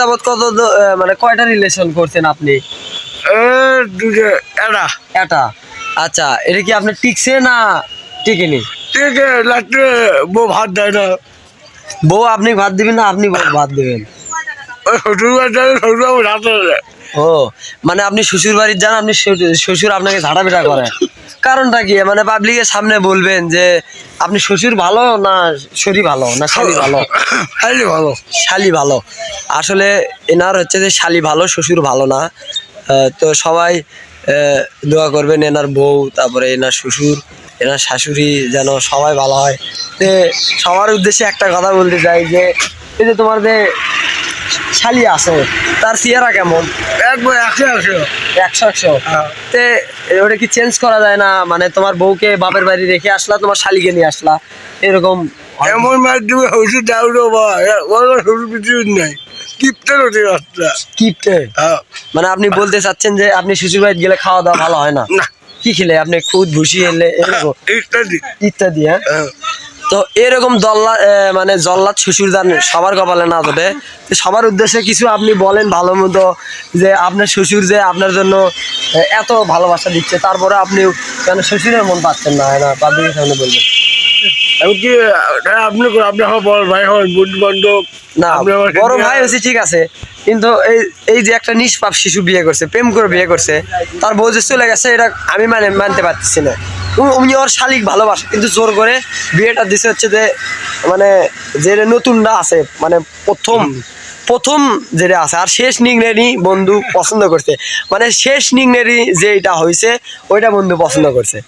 যাবৎ কত মানে কয়টা রিলেশন করছেন আপনি? এটা এটা আচ্ছা এটা কি আপনি টিকছে না টিকেনি? ঠিক আছে রাত্রে বউ ভাত দেয় না। বউ আপনি ভাত দিবেন না আপনি ভাত দিবেন? ও মানে আপনি শ্বশুর বাড়ির যান আপনি শ্বশুর- আপনাকে ঝাড়া পেটা করে কারণটা কি? মানে পাবলিকের সামনে বলবেন যে আপনি শ্বশুর ভালো না শরীর ভালো না শালি ভালো? খাইলে ভালো। শালি ভালো। আসলে এনার হচ্ছে যে শালি ভালো শ্বশুর ভালো না। তো সবাই দোয়া করবেন এনার বউ তারপরে এনার শ্বশুর এনার শাশুড়ি যেন সবাই ভালো হয়। তো সবার উদ্দেশ্যে একটা কথা বলতে চাই যে এই যে তোমার যে শালি আছে। তার চেহারা কেমন? একবার একশো একশো। একশো একশো? হ্যাঁ। তে ওটা কি চেঞ্জ করা যায় না? মানে তোমার বউকে বাপের বাড়ি রেখে আসলা তোমার শালিকে নিয়ে আসলা? এরকম হয়? এমন দিবে শ্বশুর দাউড়ো বা শ্বশুর নাই। হ্যাঁ। মানে আপনি বলতে চাচ্ছেন যে আপনি শ্বশুর বাড়ি গেলে খাওয়া দাওয়া ভালো হয় না? কি খেলে? আপনি খুদ ভুসি এলে ইত্যাদি। ইত্যাদি হ্যাঁ? হ্যাঁ। তো এরকম দল্লা মানে জল্লাদ শ্বশুর দান সবার কপালে না তো সবার উদ্দেশ্যে কিছু আপনি বলেন ভালো মতো যে আপনার শ্বশুর যে আপনার জন্য এত ভালোবাসা দিচ্ছে তারপরে আপনি কেন শ্বশুরের মন পাচ্ছেন না না পাবলিকের সামনে বলবেন? আমি আপনি আপনি আমার বড় ভাই হন বন্ধু বান্ধব না বড় ভাই হচ্ছে ঠিক আছে কিন্তু এই এই যে একটা নিষ্পাপ শিশু বিয়ে করছে প্রেম করে বিয়ে করছে তার বউ যে চলে গেছে এটা আমি মানে মানতে পারতেছি না। উনি ওর শালিক ভালোবাসে কিন্তু জোর করে বিয়েটা দিছে হচ্ছে যে মানে যে নতুনটা আছে মানে প্রথম প্রথম যেটা আছে আর শেষ নিংনেরই বন্ধু পছন্দ করছে। মানে শেষ নিংনেরই যেটা হয়েছে ওইটা বন্ধু পছন্দ করছে।